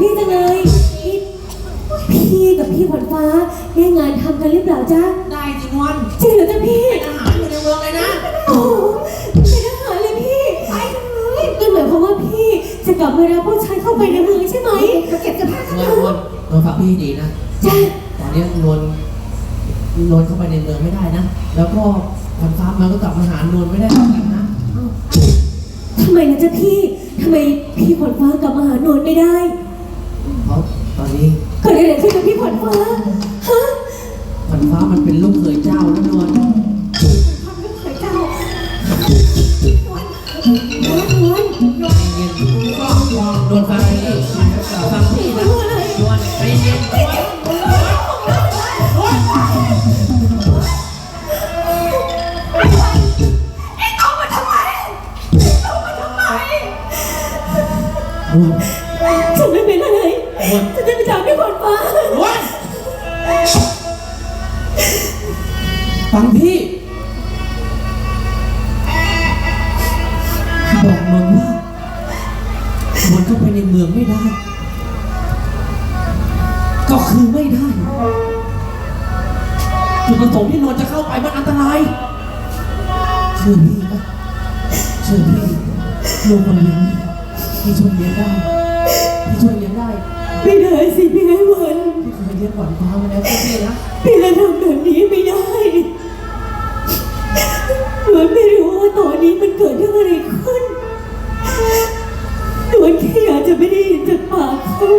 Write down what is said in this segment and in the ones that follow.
พี่จังเลยนี่พี่กับพี่ขวัญฟ้าได้งานทำกันหรือเปล่าจ๊ะได้สินวลจริงเหรอจ๊ะพี่เป็นทหารอยู่ในเมืองเลยนะโอ้โหเป็นทหารเลยพี่ไปเลยนั่นหมายความว่าพี่จะกลับมารับผู้ชายเข้าไปในเมืองใช่ไหมเก็บเสื้อผ้ากันนเถวลนวอะลนวลฟังพี่ให้ดีนะจ้ะตอนนี้นวลนวลเข้าไปในเมืองไม่ได้นะ แล้วก็พันฟ้ามันก็กลับมาหานวลไม่ได้เหมือนกันนะทำไมนะจ๊ะพี่ทำไมพี่ขวัญฟ้ากลับมาหานวลไม่ได้เพราะ ตอนนี้เกิดอะไรขึ้นกับพี่ขวัญฟ้าฮะพันฟ้ามันเป็นลูกเขยเจ้าแล้วนวลเขยเจ้าน้วนน้วนใจเย็นนวลฟังพี่ฟังพี่นะนวลใจเย็นนวลฉันไม่เป็นอะไร นวลฉันจะไปถามพี่ขวัญฟ้านวลฟังพี่ บอกนวลว่านวลเข้าไปในเมืองไม่ได้ ก็คือไม่ได้จุดประสงค์ที่นวลจะเข้าไปมันอันตรายเชื่อพี่นะเชื่อพี่ลูกคนเลี้ยงพี่ช่วยเลี้ยงได้พี่ช่วยเลี้ยงได้ ไม่ได้สิพี่ไอ้วันพี่เคยเลี้ยงขวัญฟ้ามาแล้วเชื่อพี่นะพี่จะทำแบบนี้ไม่ได้หนูไม่รู้ว่าตอนนี้มันเกิดเรื่องอะไรขึ้นหนูแค่อยากจะไม่ได้ยินจากปากเขา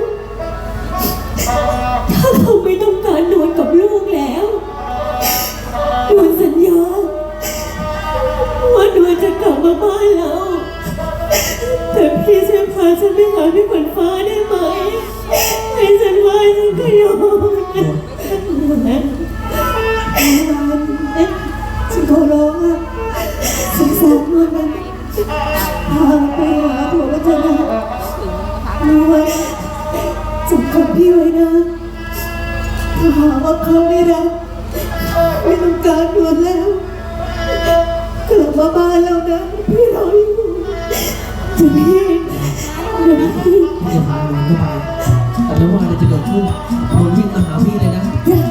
ถ้าเขาไม่ต้องการนวลกับลูกแล้วนวลสัญญาว่านวลจะกลับมาบ้านเราแต่พี่ช่วยพาฉันไปหาพี่ขวัญฟ้าได้ไหม ให้ฉันไหว้ฉันก็ยอมฉันขอร้องอะสงสารนวลมันพาไปหาผัวแล้วจะนะนวลจำคำพี่ไว้นะถ้าหาว่าเขาไม่รักไม่ต้องการนวลแล้วกลับมาบ้านเรานะพี่รออยู่จะพี่เดี๋ยวพี่ แต่ไม่ว่าอะไรจะเกิดขึ้นนวลวิ่งมาหาพี่เลยนะ